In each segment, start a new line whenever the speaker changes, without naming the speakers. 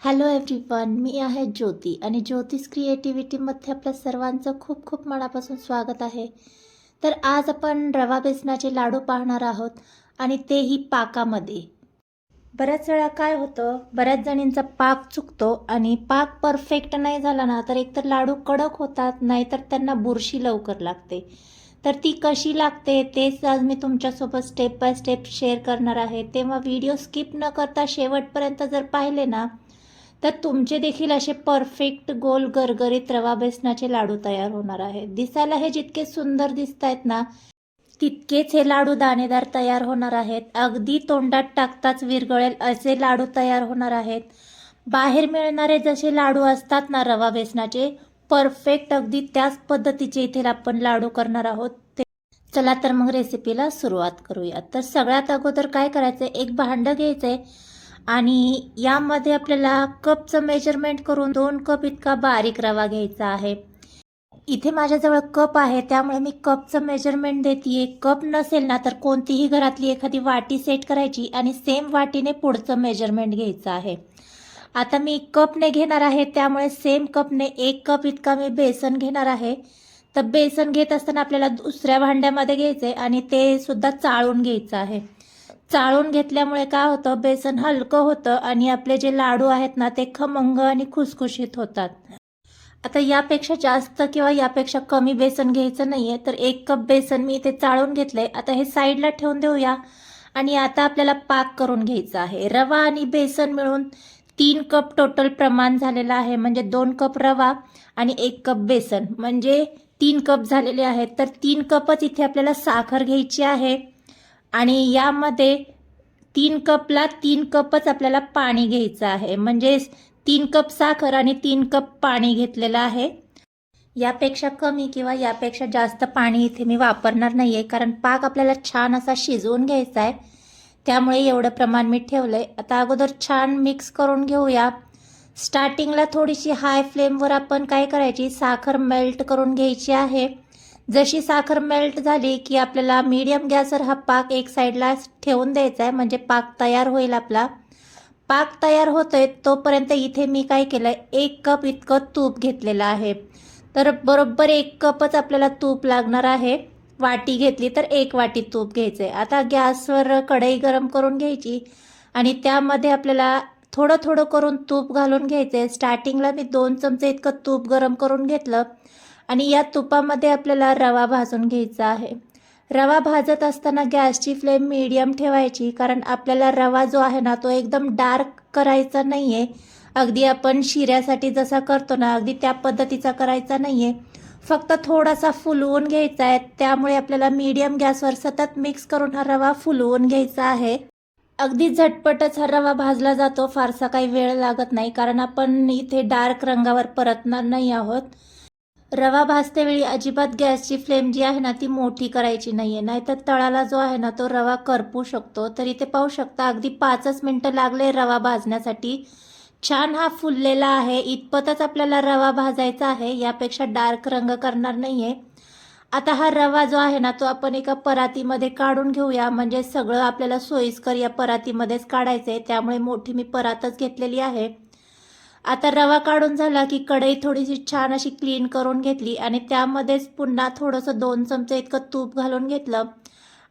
Hello everyone मी आहे ज्योती आणि ज्योतिष क्रिएटिव्हिटीमध्ये आपल्या सर्वांचं खूप खूप मनापासून स्वागत आहे. तर आज आपण रवा बेसनाचे लाडू पाहणार आहोत आणि तेही पाकामध्ये. बऱ्याच वेळा काय होतं बऱ्याच जणींचा पाक चुकतो आणि पाक परफेक्ट नाही झाला ना तर एकतर लाडू कडक होतात नाहीतर त्यांना बुरशी लवकर लागते. तर ती कशी लागते तेच आज मी तुमच्यासोबत स्टेप बाय स्टेप शेअर करणार आहे. तेव्हा व्हिडिओ स्किप न करता शेवटपर्यंत जर पाहिले ना तर तुमचे देखील असे परफेक्ट गोल गरगरीत रवा बेसनाचे लाडू तयार होणार आहेत. दिसायला हे जितके सुंदर दिसत आहेत ना तितकेच हे लाडू दाणेदार तयार होणार आहेत. अगदी तोंडात टाकताच विरगळेल असे लाडू तयार होणार आहेत. बाहेर मिळणारे जसे लाडू असतात ना रवा बेसनाचे परफेक्ट अगदी त्याच पद्धतीचे इथे आपण लाडू करणार आहोत. ते चला तर मग रेसिपीला सुरुवात करूया तर सगळ्यात अगोदर काय करायचं एक भांडं घ्यायचं आहे आणि यामध्ये आपल्याला कपचं मेजरमेंट करून दोन कप इतका बारीक रवा घ्यायचा आहे. इथे माझ्याजवळ कप आहे त्यामुळे मी कपचं मेजरमेंट देते कप नसेल ना तर कोणतीही घरातली एखादी वाटी सेट करायची आणि सेम वाटीने पुढचं मेजरमेंट घ्यायचं आहे. आता मी कपने घेणार आहे त्यामुळे सेम कपने एक कप इतका मी बेसन घेणार आहे. तर बेसन घेत असताना आपल्याला दुसऱ्या भांड्यामध्ये घ्यायचं आहे आणि ते सुद्धा चाळून घ्यायचं आहे. चाळून घेतल्यामुळे काय होतं? बेसन हलकं होतं आणि आपले जे लाडू आहेत ना ते खमंग आणि खुसखुशीत होतात. आता यापेक्षा जास्त किंवा यापेक्षा कमी बेसन घ्यायचं नाही आहे तर एक कप बेसन मी इथे चाळून घेतलंय. आता हे साईडला ठेवून देऊया. आणि आता आपल्याला पाक करून घ्यायचा आहे. रवा आणि बेसन मिळून तीन कप टोटल प्रमाण झालेलं आहे. म्हणजे दोन कप रवा आणि एक कप बेसन. म्हणजे तीन कप झालेले आहेत. तर तीन कपच इथे आपल्याला साखर घ्यायची आहे. आणि यामध्ये तीन कपला तीन कपच आपल्याला पाणी घ्यायचं आहे. म्हणजेच तीन कप साखर आणि तीन कप पाणी घेतलेलं आहे. यापेक्षा कमी किंवा यापेक्षा जास्त पाणी इथे मी वापरणार नाही आहे कारण पाक आपल्याला छान असा शिजवून घ्यायचा आहे. त्यामुळे एवढं प्रमाण मी ठेवलं आहे आता अगोदर छान मिक्स करून घेऊया. स्टार्टिंगला थोडीशी हाय फ्लेमवर आपण काय करायची? साखर मेल्ट करून घ्यायची आहे. जशी साखर मेल्ट झाली की आपल्याला मीडियम गॅसवर हा पाक एक साईडला ठेवून द्यायचा आहे. म्हणजे पाक तयार होईल आपला. पाक तयार होतोय तोपर्यंत इथे मी काय केलं एक कप इतकं तूप घेतलेलं आहे. तर बरोबर एक कपच आपल्याला तूप लागणार आहे. वाटी घेतली तर एक वाटी तूप घ्यायचं आहे आता गॅसवर कढई गरम करून घ्यायची आणि त्यामध्ये आपल्याला थोडं थोडं करून तूप घालून घ्यायचं आहे स्टार्टिंगला मी दोन चमचे इतकं तूप गरम करून घेतलं. आणि या तुपामध्ये आपल्याला रवा भाजून घ्यायचा आहे. रवा भाजत असताना गॅसची फ्लेम मीडियम ठेवायची कारण आपल्याला रवा जो आहे ना तो एकदम डार्क करायचा नाही आहे अगदी आपण शिऱ्यासाठी जसा करतो ना अगदी त्या पद्धतीचा करायचा नाही आहे फक्त थोडासा फुलवून घ्यायचा आहे त्यामुळे आपल्याला मीडियम गॅसवर सतत मिक्स करून हा रवा फुलवून घ्यायचा आहे. अगदी झटपटच हा रवा भाजला जातो फारसा काही वेळ लागत नाही कारण आपण इथे डार्क रंगावर परतणार नाही आहोत. रवा भाजतेवेळी अजिबात गॅसची फ्लेम जी आहे ना ती मोठी करायची नाही आहे नाहीतर तळाला जो आहे ना तो रवा करपू शकतो. तर इथे पाहू शकता अगदी पाचच मिनटं लागले रवा भाजण्यासाठी. छान हा फुललेला आहे. इतपतच आपल्याला रवा भाजायचा आहे यापेक्षा डार्क रंग करणार नाही आहे आता हा रवा जो आहे ना तो आपण एका परातीमध्ये काढून घेऊया. म्हणजे सगळं आपल्याला सोयीस्कर या परातीमध्येच काढायचं आहे त्यामुळे मोठी मी परातच घेतलेली आहे. आता रवा काढून झाला की कढई थोडीशी छान अशी क्लीन करून घेतली आणि त्यामध्येच पुन्हा थोडंसं दोन चमचे इतकं तूप घालून घेतलं.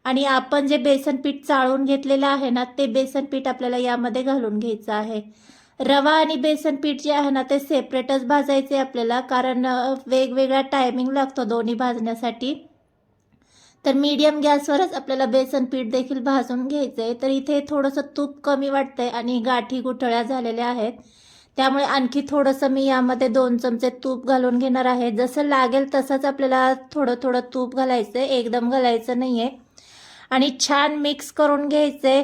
आणि आपण जे बेसन पीठ चाळून घेतलेलं आहे ना ते बेसन पीठ आपल्याला यामध्ये घालून घ्यायचं आहे. रवा आणि बेसन पीठ जे आहे ना ते सेपरेटच भाजायचे आपल्याला कारण वेगवेगळा टायमिंग लागतो दोन्ही भाजण्यासाठी. तर मीडियम गॅसवरच आपल्याला बेसन पीठ देखील भाजून घ्यायचं आहे तर इथे थोडंसं तूप कमी वाटतंय आणि गाठी गुठळ्या झालेल्या आहेत. त्यामुळे आणखी थोडंसं मी यामध्ये दोन चमचे तूप घालून घेणार आहे. जसं लागेल तसंच आपल्याला थोडं थोडं तूप घालायचं आहे एकदम घालायचं नाही आहे आणि छान मिक्स करून घ्यायचं.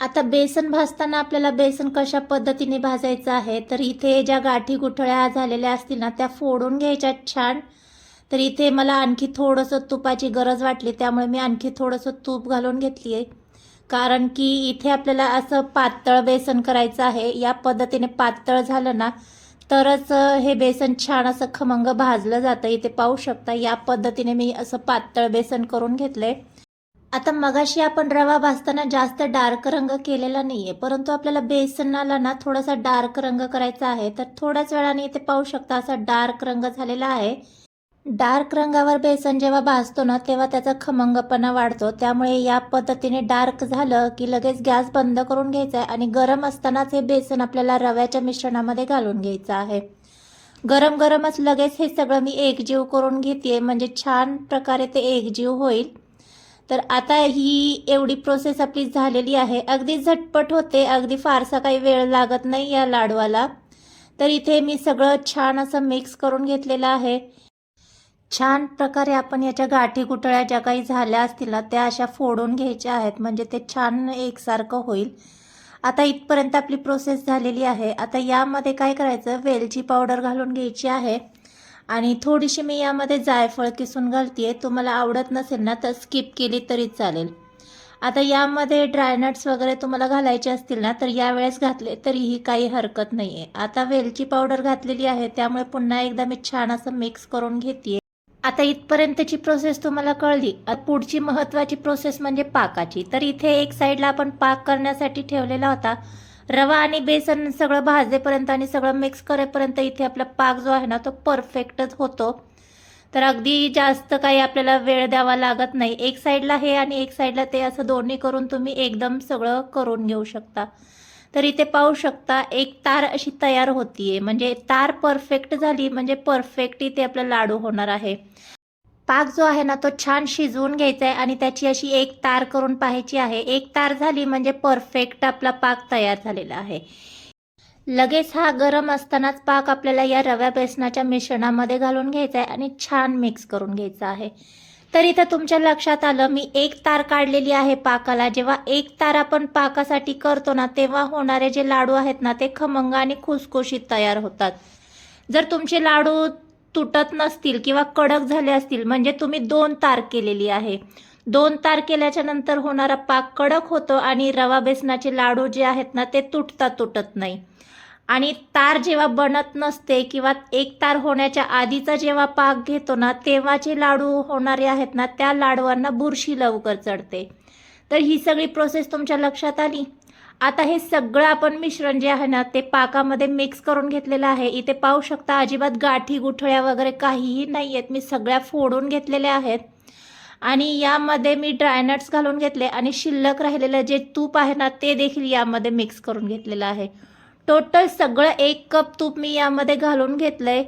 आता बेसन भाजताना आपल्याला बेसन कशा पद्धतीने भाजायचं आहे तर इथे ज्या गाठी गुठळ्या झालेल्या असतील ना त्या फोडून घ्यायच्या छान. तर इथे मला आणखी थोडंसं तुपाची गरज वाटली त्यामुळे मी आणखी थोडंसं तूप घालून घेतली आहे कारण की इथे आपल्याला असं पातळ बेसन करायचं आहे. या पद्धतीने पातळ झालं ना तरच हे बेसन छान असं खमंग भाजलं जातं. इथे पाहू शकता या पद्धतीने मी असं पातळ बेसन करून घेतलंय. आता मगाशी आपण रवा भाजताना जास्त डार्क रंग केलेला नाहीये परंतु आपल्याला बेसनाला ना थोडासा डार्क रंग करायचा आहे तर थोड्याच वेळाने इथे पाहू शकता असा डार्क रंग झालेला आहे. डार्क रंगावर बेसन जेव्हा भाजतो ना तेव्हा त्याचा खमंगपणा वाढतो. त्यामुळे या पद्धतीने डार्क झालं की लगेच गॅस बंद करून घ्यायचा आहे आणि गरम असतानाच हे बेसन आपल्याला रव्याच्या मिश्रणामध्ये घालून घ्यायचं आहे. गरम गरमच लगेच हे सगळं मी एकजीव करून घेते म्हणजे छान प्रकारे ते एकजीव होईल. तर आता ही एवढी प्रोसेस आपली झालेली आहे. अगदी झटपट होते अगदी फारसा काही वेळ लागत नाही या लाडवाला. तर इथे मी सगळं छान असं मिक्स करून घेतलेलं आहे. छान प्रकारे आपण याच्या गाठी गुटळ्या ज्या काही झाल्या असतील ना त्या अशा फोडून घ्यायच्या आहेत. म्हणजे ते छान एकसारखं होईल. आता इथपर्यंत आपली प्रोसेस झालेली आहे. आता यामध्ये काय करायचं? वेलची पावडर घालून घ्यायची आहे. आणि थोडीशी मी यामध्ये जायफळ किसून घालते तुम्हाला आवडत नसेल ना तर स्किप केली तरी चालेल. आता यामध्ये ड्रायनट्स वगैरे तुम्हाला घालायचे असतील ना तर यावेळेस घातले तरीही काही हरकत नाही आहे आता वेलची पावडर घातलेली आहे. त्यामुळे पुन्हा एकदा मी छान असं मिक्स करून घेते आता इथपर्यंतची प्रोसेस तुम्हाला कळली. पुढची महत्त्वाची प्रोसेस म्हणजे पाकाची. तर इथे एक साईडला आपण पाक करण्यासाठी ठेवलेला होता. रवा आणि बेसन सगळं भाजेपर्यंत आणि सगळं मिक्स करेपर्यंत इथे आपला पाक जो आहे ना तो परफेक्टच होतो. तर अगदी जास्त काही आपल्याला वेळ द्यावा लागत नाही. एक साईडला हे आणि एक साईडला ते असं दोन्ही करून तुम्ही एकदम सगळं करून घेऊ शकता. तर इथे पाहू शकता एक तार अशी तयार होतीये. म्हणजे तार परफेक्ट झाली म्हणजे परफेक्ट इथे आपला लाडू होणार आहे. पाक जो आहे ना तो छान शिजवून घ्यायचा आहे आणि त्याची अशी एक तार करून पाहायची आहे. एक तार झाली म्हणजे परफेक्ट आपला पाक तयार झालेला आहे. लगेच हा गरम असतानाच पाक आपल्याला या रव्या बेसनाच्या मिश्रणामध्ये घालून घ्यायचा आहे आणि छान मिक्स करून घ्यायचा आहे. तर इथं तुमच्या लक्षात आलं मी एक तार काढलेली आहे पाकाला. जेव्हा एक तार आपण पाकासाठी करतो ना तेव्हा होणारे जे लाडू आहेत ना ते खमंग आणि खुसखुशीत तयार होतात. जर तुमचे लाडू तुटत नसतील किंवा कडक झाले असतील म्हणजे तुम्ही दोन तार केलेली आहे. दोन तार केल्याच्यानंतर होणारा पाक कडक होतो आणि रवा बेसनाचे लाडू जे आहेत ना ते तुटतात तुटत नाही. आणि तार जेव्हा बनत नसते किंवा एक तार होण्याच्या आधीचा जेव्हा पाक घेतो ना तेव्हा जे लाडू होणारे आहेत ना त्या लाडवांना बुरशी लवकर चढते. तर ही सगळी प्रोसेस तुमच्या लक्षात आली? आता हे सगळं आपण मिश्रण जे आहे ना ते पाकामध्ये मिक्स करून घेतलेलं आहे. इथे पाहू शकता अजिबात गाठी गुठळ्या वगैरे काहीही नाही आहेत मी सगळ्या फोडून घेतलेल्या आहेत. आणि यामध्ये मी ड्रायनट्स घालून घेतले आणि शिल्लक राहिलेलं जे तूप आहे ना ते देखील यामध्ये मिक्स करून घेतलेलं आहे. टोटल सगळं एक कप तूप मी यामध्ये घालून घेतलंय.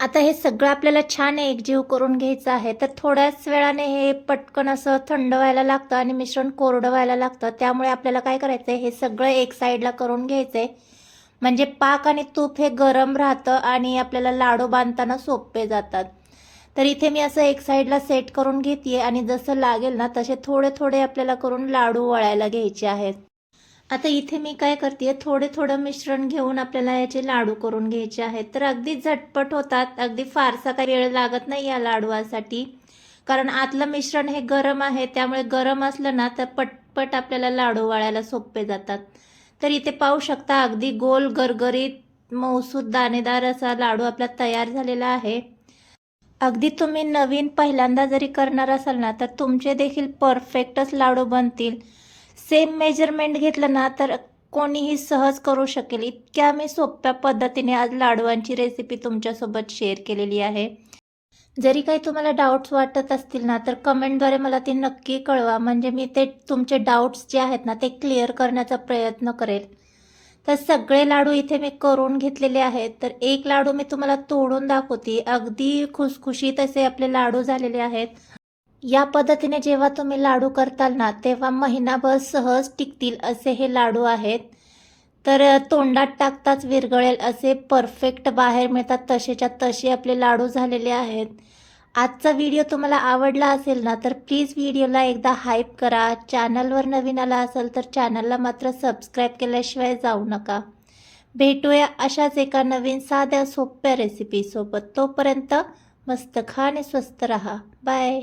आता हे सगळं आपल्याला छान एकजीव करून घ्यायचं आहे. तर थोड्याच वेळाने हे पटकन असं थंड व्हायला लागतं आणि मिश्रण कोरडं व्हायला लागतं. त्यामुळे आपल्याला काय करायचं आहे हे सगळं एक साईडला करून घ्यायचं आहे म्हणजे पाक आणि तूप हे गरम राहतं आणि आपल्याला लाडू बांधताना सोपे जातात. तर इथे मी असं एक साईडला सेट करून घेते आणि जसं लागेल ना तसे थोडे थोडे आपल्याला करून लाडू वळायला घ्यायचे आहेत. आता इथे मी काय करते थोडे थोडं मिश्रण घेऊन आपल्याला याचे लाडू करून घ्यायचे आहेत. तर अगदी झटपट होतात अगदी फारसा काही वेळ लागत नाही या लाडवासाठी कारण आतलं मिश्रण हे गरम आहे त्यामुळे गरम असलं ना तर पटपट आपल्याला लाडू वाळायला सोपे जातात. तर इथे पाहू शकता अगदी गोल गरगरीत मऊसूद दाणेदार असा लाडू आपला तयार झालेला आहे. अगदी तुम्ही नवीन पहिल्यांदा जरी करणार असाल ना तर तुमचे देखील परफेक्टच लाडू बनतील. सेम मेजरमेंट घेतलं ना तर कोणीही सहज करू शकेल. इतक्या मी सोप्या पद्धतीने आज लाडवांची रेसिपी तुमच्यासोबत शेअर केलेली आहे. जरी काही तुम्हाला डाऊट्स वाटत असतील ना तर कमेंटद्वारे मला ते नक्की कळवा. म्हणजे मी ते तुमचे डाऊट्स जे आहेत ना ते क्लिअर करण्याचा प्रयत्न करेल. तर सगळे लाडू इथे मी करून घेतलेले आहेत. तर एक लाडू मी तुम्हाला तोडून दाखवते. अगदी खुसखुशीत असे आपले लाडू झालेले आहेत. या पद्धतीने जेव्हा तुम्ही लाडू करताल ना तेव्हा महिनाभर सहज टिकतील असे हे लाडू आहेत. तर तोंडात टाकताच विरगळेल असे परफेक्ट बाहेर मिळतात तसेच्या तसे आपले लाडू झालेले आहेत. आजचा व्हिडिओ तुम्हाला आवडला असेल ना तर प्लीज व्हिडिओला एकदा हाईप करा. चॅनलवर नवीन आला असेल तर चॅनलला मात्र सबस्क्राईब केल्याशिवाय जाऊ नका. भेटूया अशाच एका नवीन साध्या सोप्या रेसिपीसोबत. तोपर्यंत मस्त खा आणि स्वस्त रहा. बाय.